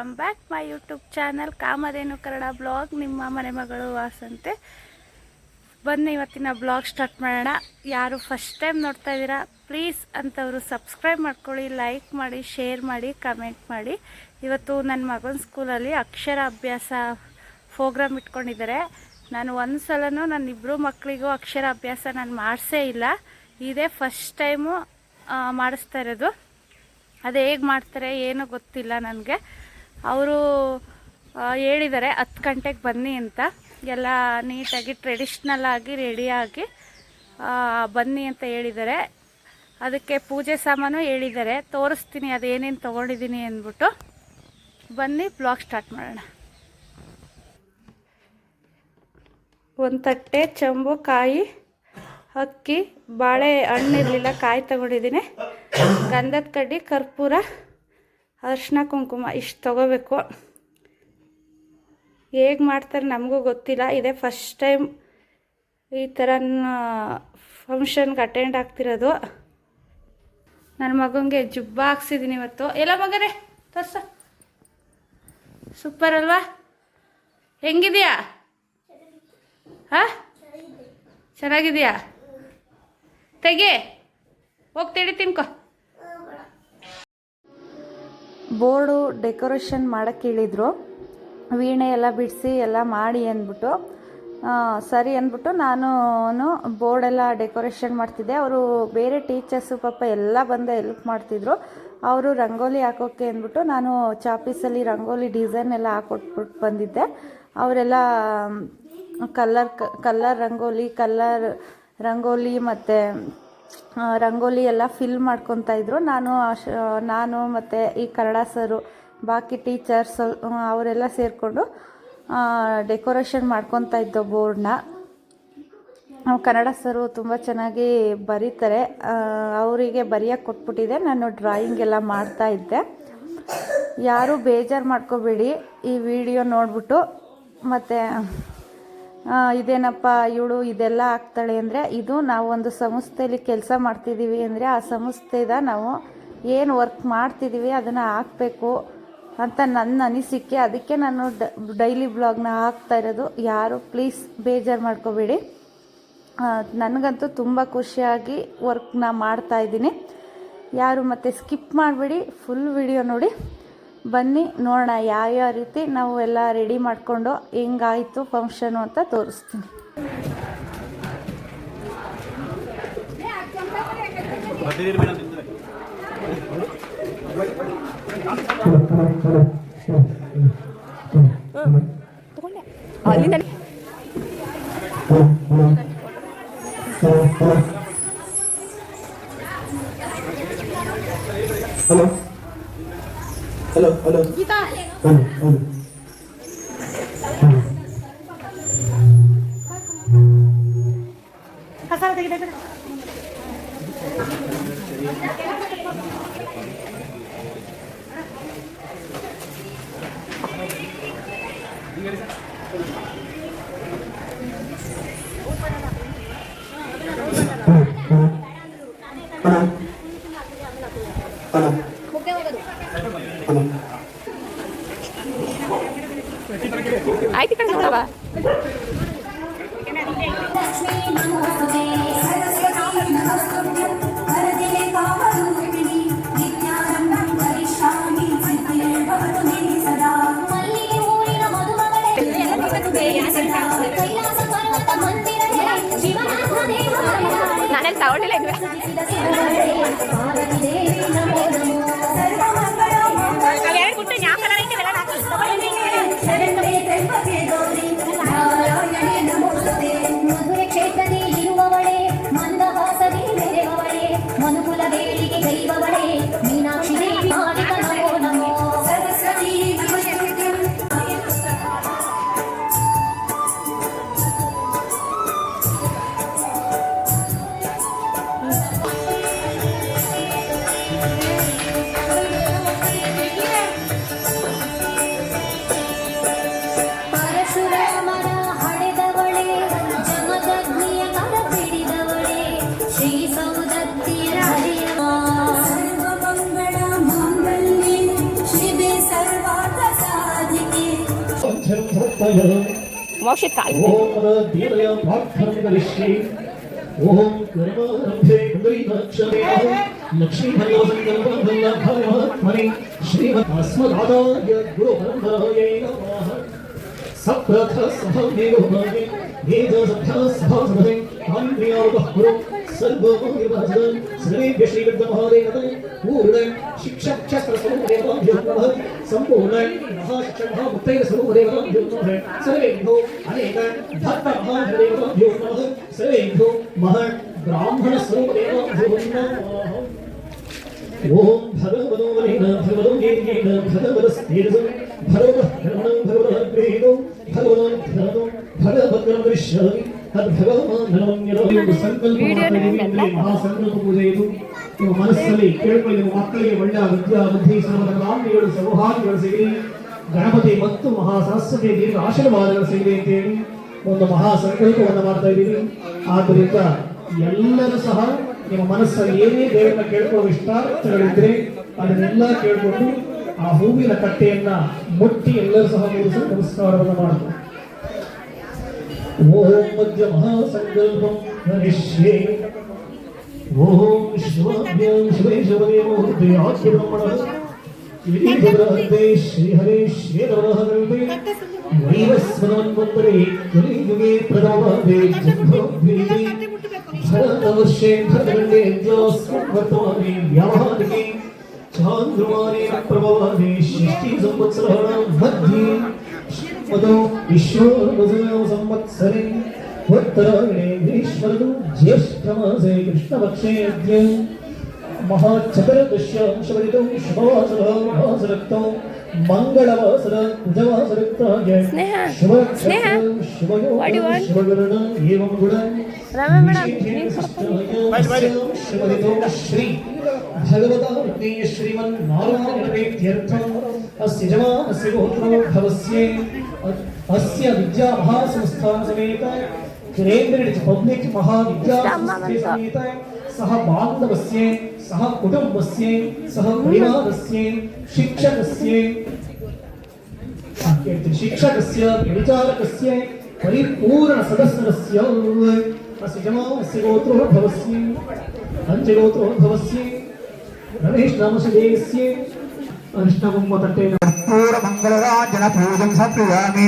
Welcome back my YouTube channel Kamadhenu Kannada blog ನಿಮ್ಮ ಮನೆ ಮಗಳು ವಾಸಂತೆ ಬನ್ನಿ ಇವತ್ತಿನ ಬ್ಲಾಗ್ ಸ್ಟಾರ್ಟ್ ಮಾಡೋಣ. ಯಾರು ಫಸ್ಟ್ ಟೈಮ್ ನೋಡ್ತಾ ಇದ್ದೀರಾ ಪ್ಲೀಸ್ ಅಂತವರು ಸಬ್ಸ್ಕ್ರೈಬ್ ಮಾಡ್ಕೊಳ್ಳಿ ಲೈಕ್ ಮಾಡಿ ಶೇರ್ ಮಾಡಿ ಕಮೆಂಟ್ ಮಾಡಿ. ಇವತ್ತು ನನ್ನ ಮಗನ ಸ್ಕೂಲಲ್ಲಿ ಅಕ್ಷರ ಅಭ್ಯಾಸ ಪ್ರೋಗ್ರಾಮ್ ಇಟ್ಕೊಂಡಿದ್ದಾರೆ. ನಾನು ಒಂದು ಸಲನೂ ನನ್ನ ಇಬ್ಬರು ಮಕ್ಕಳಿಗೂ ಅಕ್ಷರ ಅಭ್ಯಾಸ ನಾನು ಮಾಡಿಸೇ ಇಲ್ಲ. ಇದೇ ಫಸ್ಟ್ ಟೈಮು ಮಾಡಿಸ್ತಾ ಇರೋದು. ಅದು ಹೇಗೆ ಮಾಡ್ತಾರೆ, ಏನೂ ಗೊತ್ತಿಲ್ಲ ನನಗೆ. ಅವರು ಹೇಳಿದ್ದಾರೆ, ಹತ್ತು ಗಂಟೆಗೆ ಬನ್ನಿ ಅಂತ. ಎಲ್ಲ ನೀಟಾಗಿ ಟ್ರೆಡಿಷ್ನಲ್ ಆಗಿ ರೆಡಿಯಾಗಿ ಬನ್ನಿ ಅಂತ ಹೇಳಿದ್ದಾರೆ. ಅದಕ್ಕೆ ಪೂಜೆ ಸಾಮಾನು ಹೇಳಿದ್ದಾರೆ. ತೋರಿಸ್ತೀನಿ ಅದೇನೇನು ತೊಗೊಂಡಿದ್ದೀನಿ ಅಂದ್ಬಿಟ್ಟು. ಬನ್ನಿ ಬ್ಲಾಗ್ ಸ್ಟಾರ್ಟ್ ಮಾಡೋಣ. ಒಂದು ತಟ್ಟೆ, ಚಂಬು, ಕಾಯಿ, ಅಕ್ಕಿ, ಬಾಳೆ ಹಣ್ಣಿರಲಿಲ್ಲ ಕಾಯಿ ತಗೊಂಡಿದ್ದೀನಿ. ಗಂಧದ ಕಡ್ಡಿ, ಕರ್ಪೂರ. ಅರಿಶಿನ ಕುಂಕುಮ ಇಷ್ಟು ತೊಗೋಬೇಕು. ಹೇಗೆ ಮಾಡ್ತಾರೆ ನಮಗೂ ಗೊತ್ತಿಲ್ಲ. ಇದೇ ಫಸ್ಟ್ ಟೈಮ್ ಈ ಥರ ಫಂಕ್ಷನ್ಗೆ ಅಟೆಂಡ್ ಆಗ್ತಿರೋದು. ನನ್ನ ಮಗನಿಗೆ ಜುಬ್ಬ ಹಾಕ್ಸಿದ್ದೀನಿ ಇವತ್ತು. ಎಲ್ಲ ಮಗನೇ ತೋರ್ಸ. ಸೂಪರ್ ಅಲ್ವಾ? ಹೆಂಗಿದೆಯಾ? ಹಾಂ? ಚೆನ್ನಾಗಿದೆಯಾ? ತೆಗೆ. ಹೋಗಿ ತಿಳಿ ತಿನ್ಕೋ. ಬೋರ್ಡು ಡೆಕೋರೇಷನ್ ಮಾಡೋಕ್ಕೆ ಹೇಳಿದರು. ವೀಣೆ ಎಲ್ಲ ಬಿಡಿಸಿ ಎಲ್ಲ ಮಾಡಿ ಅಂದ್ಬಿಟ್ಟು ಸರಿ ಅಂದ್ಬಿಟ್ಟು ನಾನು ಬೋರ್ಡೆಲ್ಲ ಡೆಕೋರೇಷನ್ ಮಾಡ್ತಿದ್ದೆ. ಅವರು ಬೇರೆ ಟೀಚರ್ಸು ಪಾಪ ಎಲ್ಲ ಬಂದು ಹೆಲ್ಪ್ ಮಾಡ್ತಿದ್ರು. ಅವರು ರಂಗೋಲಿ ಹಾಕೋಕ್ಕೆ ಅಂದ್ಬಿಟ್ಟು ನಾನು ಚಾಪೀಸಲ್ಲಿ ರಂಗೋಲಿ ಡಿಸೈನ್ ಎಲ್ಲ ಹಾಕೊಟ್ಬಿಟ್ಟು ಬಂದಿದ್ದೆ. ಅವರೆಲ್ಲ colour colour rangoli colour rangoli ಮತ್ತು ರಂಗೋಲಿ ಎಲ್ಲ ಫಿಲ್ ಮಾಡ್ಕೊತಾ ಇದ್ದರು ನಾನು ನಾನು ಮತ್ತು ಈ ಕನ್ನಡ ಸರು, ಬಾಕಿ ಟೀಚರ್ಸ್ ಅವರೆಲ್ಲ ಸೇರಿಕೊಂಡು ಡೆಕೋರೇಷನ್ ಮಾಡ್ಕೊತಾ ಇದ್ದೋ ಬೋರ್ಡ್ನ ಕನ್ನಡ ಸರು ತುಂಬ ಚೆನ್ನಾಗಿ ಬರೀತಾರೆ. ಅವರಿಗೆ ಬರೆಯೋಕ್ಕೆ ಕೊಟ್ಬಿಟ್ಟಿದೆ. ನಾನು ಡ್ರಾಯಿಂಗ್ ಎಲ್ಲ ಮಾಡ್ತಾ ಇದ್ದೆ. ಯಾರೂ ಬೇಜಾರು ಮಾಡ್ಕೋಬೇಡಿ. ಈ ವಿಡಿಯೋ ನೋಡಿಬಿಟ್ಟು ಮತ್ತು ಇದೇನಪ್ಪ, ಇವಳು ಇದೆಲ್ಲ ಆಗ್ತಾಳೆ ಅಂದರೆ ಇದು ನಾವು ಒಂದು ಸಂಸ್ಥೆಯಲ್ಲಿ ಕೆಲಸ ಮಾಡ್ತಿದ್ದೀವಿ ಅಂದರೆ ಆ ಸಂಸ್ಥೆದ ನಾವು ಏನು ವರ್ಕ್ ಮಾಡ್ತಿದ್ದೀವಿ ಅದನ್ನು ಹಾಕಬೇಕು ಅಂತ ನನ್ನ ಅನಿಸಿಕೆ. ಅದಕ್ಕೆ ನಾನು ಡೈಲಿ ಬ್ಲಾಗ್ನ ಹಾಕ್ತಾ ಇರೋದು. ಯಾರು ಪ್ಲೀಸ್ ಬೇಜಾರು ಮಾಡ್ಕೋಬೇಡಿ. ನನಗಂತೂ ತುಂಬ ಖುಷಿಯಾಗಿ ವರ್ಕ್ನ ಮಾಡ್ತಾ ಇದ್ದೀನಿ. ಯಾರು ಮತ್ತೆ ಸ್ಕಿಪ್ ಮಾಡಬೇಡಿ ಫುಲ್ ವಿಡಿಯೋ ನೋಡಿ. ಬನ್ನಿ ನೋಡೋಣ ಯಾವ್ಯಾವ ರೀತಿ ನಾವು ಎಲ್ಲ ರೆಡಿ ಮಾಡಿಕೊಂಡು ಹೆಂಗಾಯಿತು ಫಂಕ್ಷನು ಅಂತ ತೋರಿಸ್ತೀನಿ. ಹಲೋ? హలో హలో కసాల దగ్గర Thank you. ಆಯ್ತು ಕಡೆ ನೋಡವ मोक्षित काल ओम कर्मारंभे कुंडलीनाक्षरे लक्ष्मी भयोसंकल्प भल्लभवात्मने श्रीमद् अस्मदादाय गुरु परम्पराये नमः सप्रथ सहमेव भागे ये जो सभ्य सभा सभे हम प्रिय उपकुरु सर्वोपयोगभजन सर्वेभ्य श्रीविद्महोदय नमः पूर्ण शिक्षक्षस्त्रस्वरूपदेवतां जो नमः संपूर्ण महाशिक्षक महामुक्तैः स्वरूपदेवतां जो नमः सर्वेभ्यो अनेक भक्त महादेवतां जो नमः सर्वेभ्यो महत् ब्राह्मणस्वरूपदेवतां जो नमः ओम भगवतो वरेण भगवतो येन भगवतस्तेजसं भगवतः भगवतः गृहीतो भगवतो भगवतो भगवतं दृश्यामि ಒಂದು ಸಂಕಲ್ಪ ಅಂದ್ರೆ ಮಹಾಸಂಕಲ್ಪ ಪೂಜೆ ಇದು. ನಿಮ್ಮ ಮನಸ್ಸಲ್ಲಿ ಕೇಳ್ಕೊಳ್ಳಿ ನಿಮ್ಮ ಮಕ್ಕಳಿಗೆ ಒಳ್ಳೆಯ ವಿದ್ಯಾ ಬುದ್ಧಿ ಸರ್ವದ ಕಾಮ್ಯಗಳು ಸೌಭಾಗ್ಯಗಳು ಸಿಗಲಿ ಗಣಪತಿ ಮತ್ತು ಮಹಾಸರಸ್ವತಿ ದೀರ್ಘ ಆಶೀರ್ವಾದಗಳು ಸಿಗಲಿ ಅಂತೇಳಿ ಒಂದು ಮಹಾ ಸಂಕಲ್ಪವನ್ನು ಮಾಡ್ತಾ ಇದ್ದೀವಿ. ಆದ್ದರಿಂದ ಎಲ್ಲರೂ ಸಹ ನಿಮ್ಮ ಮನಸ್ಸಲ್ಲಿ ಏನೇ ದೇವರನ್ನ ಕೇಳ್ಕೊಳ್ಳೋ ಇಷ್ಟಾರ್ಥಗಳಿದ್ರೆ ಅದನ್ನೆಲ್ಲ ಕೇಳಿಕೊಂಡು ಆ ಹೂವಿನ ಕಟ್ಟೆಯನ್ನ ಮುಟ್ಟಿ ಎಲ್ಲರೂ ಸಹ ಮುಗಿಸಿ ನಮಸ್ಕಾರವನ್ನು ಮಾಡಬೇಕು ఓం మధ్య మహాసంకల్పం నరిష్యే ఓం విశ్వాభ్యాం శివైశవరే ముహూర్తే ఆశ్రమణ వినీతప్రాంతే శ్రీహరే శ్రీరవహరే వైవస్వన్వంతరే కలియుగే ప్రదాపాదే జన్మోద్వీపే భరతవర్షే భరతఖండే వర్తమానే వ్యావహారికే. చాంద్రమానే ప్రభవానే షష్ఠీ సంవత్సరాణం मध्ये ఉదో విశ్వోరుజయో సంవత్సరే ఉత్తరాయణేంద్రీశ్వరుడు జ్యేష్ఠమాసే కృష్ణపక్షే అద్య మహాచతుర్దశ్యాంశవరితం శుభవాసరక్తం మంగళవాసర కుజవాసరక్తాయ శుభ శుభయోగ శుభగరణ ఏవం గుణ శివరితో శ్రీ भगवता ते श्रीमन्नारायणेत्यर्थम् अस्य जमा अस्य गोत्रो भवस्ये अस्य विद्याभास संस्थान समेत केंद्रित पब्लिक महाविद्यासमेत सह बांधवस्य सह कुटुंबस्य सह परिवारस्य, शिक्षकस्य शिक्षकस्य परिचारकस्य परिपूर्ण सदस्यस्य अस्य जमाओस्य गोत्रो भवस्य पञ्चगोत्रो भवस्य रमेश नामस्य अनिष्टम मतते कर्पूरमङ्गलराजनपूजं सप्रियामि